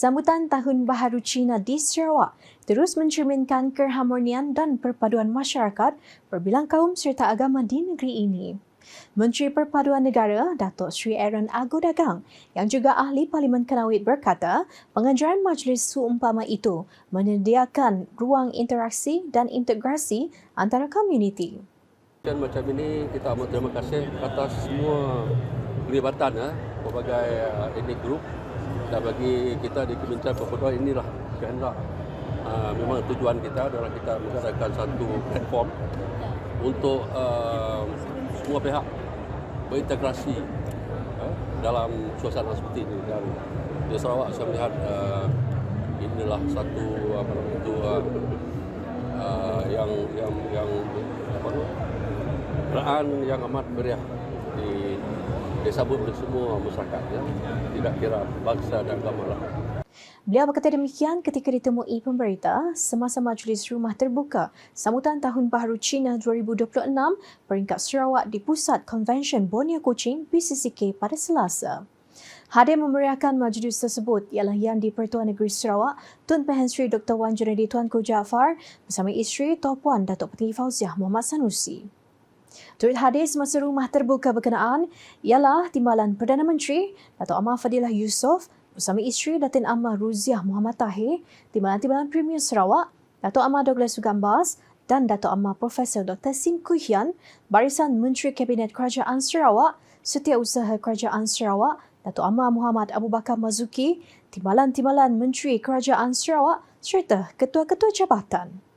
Sambutan Tahun Baharu Cina di Sarawak terus mencerminkan keharmonian dan perpaduan masyarakat berbilang kaum serta agama di negeri ini. Menteri Perpaduan Negara, Datuk Sri Aaron Agu Dagang, yang juga ahli Parlimen Kenawit berkata, pengajaran majlis seumpama itu menyediakan ruang interaksi dan integrasi antara komuniti. Dan macam ini kita amat terima kasih atas semua pelibatan ya, berbagai uh, etnik group dan bagi kita di Kementerian Perpaduan inilah kehendak. Uh, memang tujuan kita adalah kita mengadakan satu platform untuk uh, semua pihak berintegrasi uh, dalam suasana seperti ini. Dan di Sarawak saya melihat uh, inilah satu apa namanya itu uh, uh, yang yang yang apa perayaan yang amat meriah di disambut oleh semua masyarakat ya. Tidak kira bangsa dan agama lah. Beliau berkata demikian ketika ditemui pemberita semasa majlis rumah terbuka sambutan Tahun Baharu Cina 2026 peringkat Sarawak di Pusat Convention Borneo Kuching BCCK pada Selasa. Hadir memeriahkan majlis tersebut ialah Yang di-Pertuan Negeri Sarawak Tun Pehen Sri Dr. Wan Junedi Tuanku Jaafar bersama isteri Tuan Puan Datuk Peti Fauziah Muhammad Sanusi. Turut hadir semasa rumah terbuka berkenaan ialah Timbalan Perdana Menteri Datuk Amar Fadilah Yusof bersama isteri Datin Amar Ruziah Muhammad Tahir, Timbalan-Timbalan Premier Sarawak, Datuk Amar Douglas Sugambas dan Datuk Amar Profesor Dr. Sim Kuhian, Barisan Menteri Kabinet Kerajaan Sarawak, Setiausaha Kerajaan Sarawak, Datuk Amar Muhammad Abu Bakar Mazuki, Timbalan-Timbalan Menteri Kerajaan Sarawak serta ketua-ketua jabatan.